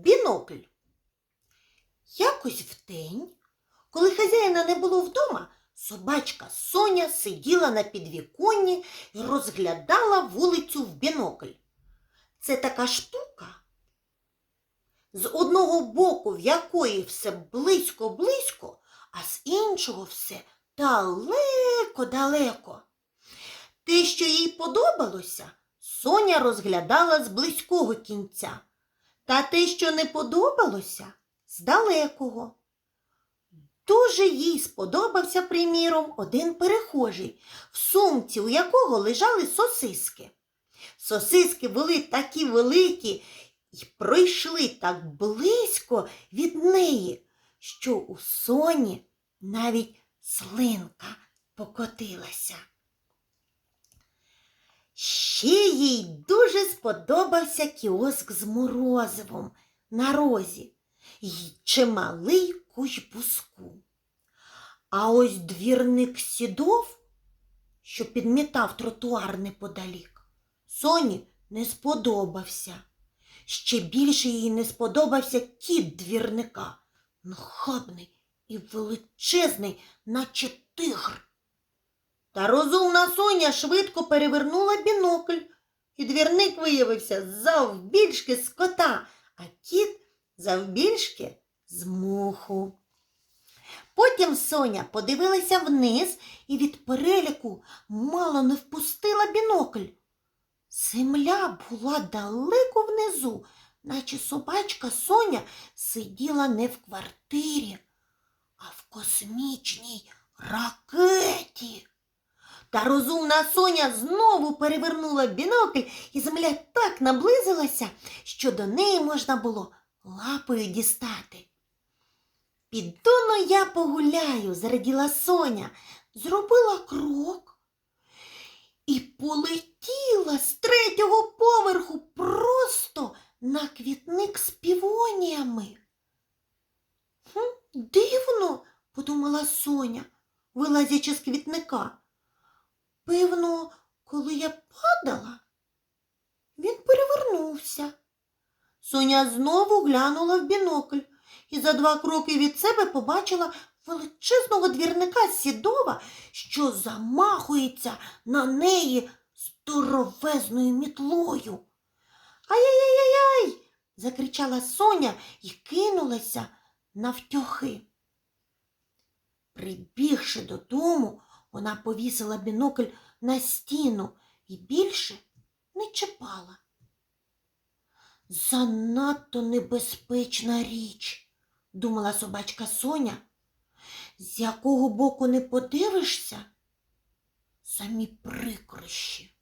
Бінокль. Якось вдень, коли хазяїна не було вдома, собачка Соня сиділа на підвіконні і розглядала вулицю в бінокль. Це така штука, з одного боку, в якої все близько-близько, а з іншого все далеко-далеко. Те, що їй подобалося, Соня розглядала з близького кінця, та те, що не подобалося, з далекого. Дуже їй сподобався, приміром, один перехожий, в сумці, у якого лежали сосиски. Сосиски були такі великі і пройшли так близько від неї, що у соні навіть слинка покотилася. Ще їй дуже сподобався кіоск з морозивом на розі й чималий кущ буску. А ось двірник сідов, що підмітав тротуар неподалік, Соні не сподобався. Ще більше їй не сподобався кіт двірника, нахабний і величезний, наче тигр. Та розумна Соня швидко перевернула бінокль, і двірник виявився завбільшки з кота, а кіт завбільшки з муху. Потім Соня подивилася вниз і від переліку мало не впустила бінокль. Земля була далеко внизу, наче собачка Соня сиділа не в квартирі, а в космічній ракеті. Та розумна Соня знову перевернула бінокль, і земля так наблизилася, що до неї можна було лапою дістати. Піду но я погуляю, зраділа Соня, зробила крок і полетіла з третього поверху просто на квітник з півоніями. Хм, дивно, подумала Соня, вилазячи з квітника. Певно, коли я падала, він перевернувся. Соня знову глянула в бінокль і за два кроки від себе побачила величезного двірника сідова, що замахується на неї здоровезною мітлою. Ай-яй-яй-яй! закричала Соня і кинулася навтьохи. Прибігши додому, вона повісила бінокль на стіну і більше не чіпала. Занадто небезпечна річ, думала собачка Соня, з якого боку не подивишся, самі прикрощі.